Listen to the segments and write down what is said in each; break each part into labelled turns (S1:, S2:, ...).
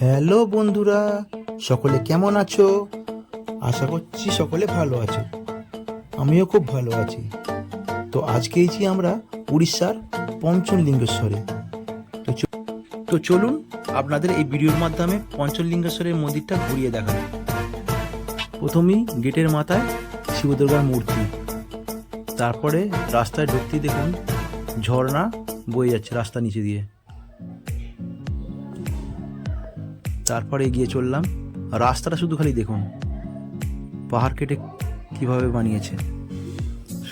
S1: Hello বন্ধুরা, সকলে কেমন আছো? আশা করছি সকলে ভালো আছো। আমিও খুব ভালো আছি। তো আজকে এসেছি আমরা উড়িষ্যার পঞ্চলিঙ্গেশ্বরে। তো তো চলুন আপনাদের এই ভিডিওর মাধ্যমে পঞ্চলিঙ্গেশ্বরের মন্দিরটা ঘুরিয়ে দেখাই। প্রথমেই গেটের মাথায় শিবদুর্গার মূর্তি। তারপরে রাস্তায় ঢুকতেই দেখুন ঝর্ণা বয়ে যাচ্ছে রাস্তা নিচে দিয়ে। তারপরে এগিয়ে চললাম। রাস্তাটা শুধু খালি দেখুন। পাহাড় কেটে কীভাবে বানিয়েছে।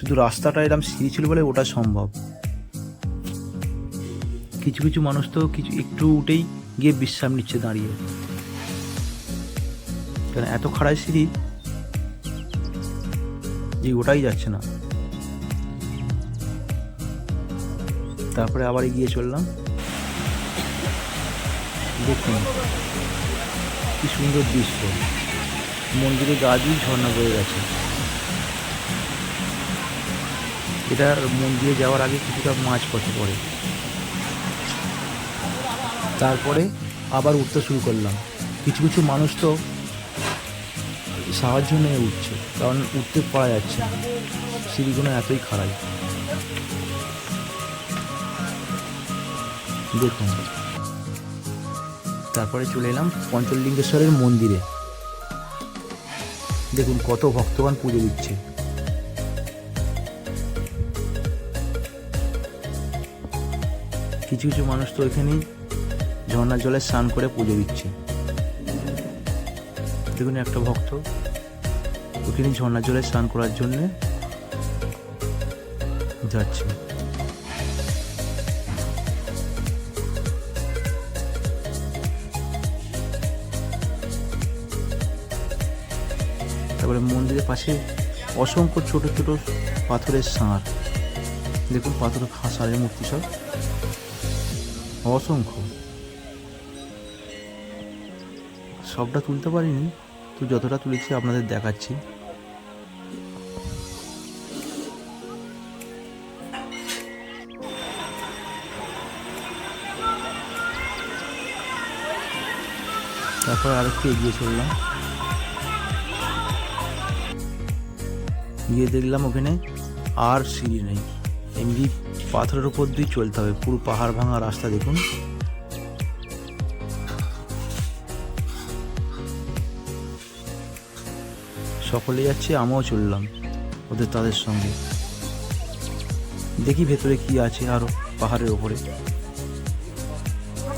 S1: শুধু রাস্তাটা এরকম সিঁড়ি ছিল বলে ওটা সম্ভব। কিছু কিছু মানুষ তো কিছু একটু উঠেই গিয়ে বিশ্রাম নিচ্ছে দাঁড়িয়ে। কারণ এত খাড়াই সিঁড়ি? যে ওটাই যাচ্ছে না। তারপরে আবার এগিয়ে চললাম। দেখুন, কি সুন্দর দৃশ্য। মন্দিরে গা দিয়ে ঝর্ণা বয়ে গেছে। এটার মন্দিরে যাওয়ার আগে কিছুটা মাছ পথে পড়ে। তারপরে আবার উঠতে শুরু করলাম। কিছু কিছু মানুষ তো সাহায্য নিয়ে উঠছে, কারণ উঠতে পারা যাচ্ছে না। সিঁড়িগুলো এতই খারাপ দেখুন তারপরে চলে এলাম পঞ্চলিঙ্গেশ্বরের মন্দিরে। দেখুন কত ভক্তগণ পুজো দিচ্ছে। কিছু কিছু মানুষ তো এখানেই ঝর্ণার জলে স্নান করে পুজো দিচ্ছে। দেখুন একটা ভক্ত ওখানে ঝর্ণার জলে স্নান করার জন্যে যাচ্ছে। তারপরে মন্দিরের পাশে অসংখ্য ছোট ছোট পাথরের সাঁড়। দেখুন পাথরের সাঁড়ের মূর্তি সব। অসংখ্য। সবটা তুলতে পারিনি, তো যতটা তুলেছি আপনাদের দেখাচ্ছি। তারপর আরেকটু এগিয়ে চললাম। গিয়ে দেখলাম ওখানে আর সিঁড়ি নেই। এমনি পাথরের উপর দিয়ে চলতে হবে, পুরো পাহাড় ভাঙা রাস্তা দেখুন। সকলে যাচ্ছে, আমিও চললাম ওদের তাদের সঙ্গে। দেখি ভেতরে কি আছে আরও পাহাড়ের ওপরে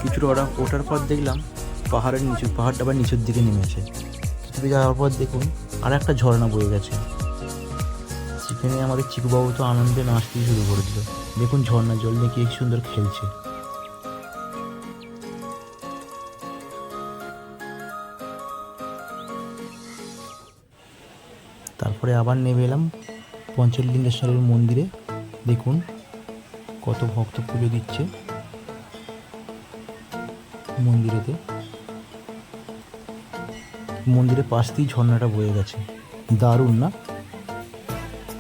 S1: কিছুটা ওটা ওঠার পর দেখলাম পাহাড়ের নিচু, পাহাড়টা আবার নিচের দিকে নেমেছে। কিছুটা যাওয়ার পর দেখুন আর একটা ঝর্ণা বয়ে গেছে। সেখানে আমাদের চিকুবাবু তো আনন্দে নাচতে শুরু করে দিল দেখুন ঝর্ণা জল নিয়ে কি সুন্দর খেলছে। তারপরে আবার নেমে এলাম পঞ্চলিঙ্গেশ্বরের মন্দিরে। দেখুন কত ভক্ত পুজো দিচ্ছে মন্দিরেতে। মন্দিরের পাশ দিয়ে ঝর্ণাটা বয়ে গেছে। দারুণ না?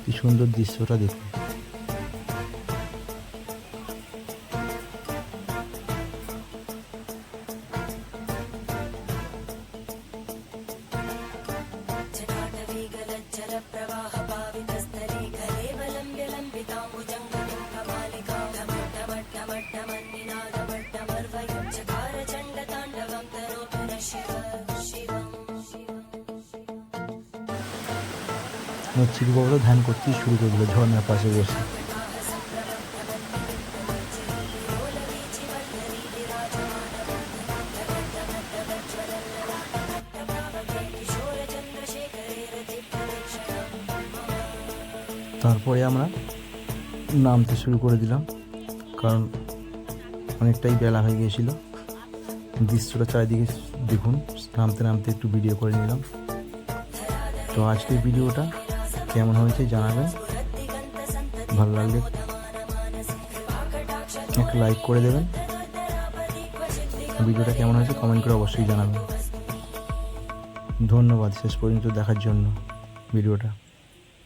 S1: কি সুন্দর দৃশ্যটা দেখুন
S2: ಪ್ರವಾಹ
S1: আমার চিকুবাবুরা ধ্যান করতেই শুরু করে দিল ঝর্ণার পাশে বসে। তারপরে আমরা নামতে শুরু করে দিলাম, কারণ অনেকটাই বেলা হয়ে গিয়েছিল। দৃশ্যটা চারিদিকে দেখুন, নামতে নামতে একটু ভিডিও করে নিলাম। তো আজকের ভিডিওটা কেমন হয়েছে জানাবেন। ভালো লাগলে একটা লাইক করে দেবেন। ভিডিওটা কেমন হয়েছে কমেন্ট করে অবশ্যই জানাবেন। ধন্যবাদ শেষ পর্যন্ত দেখার জন্য ভিডিওটা।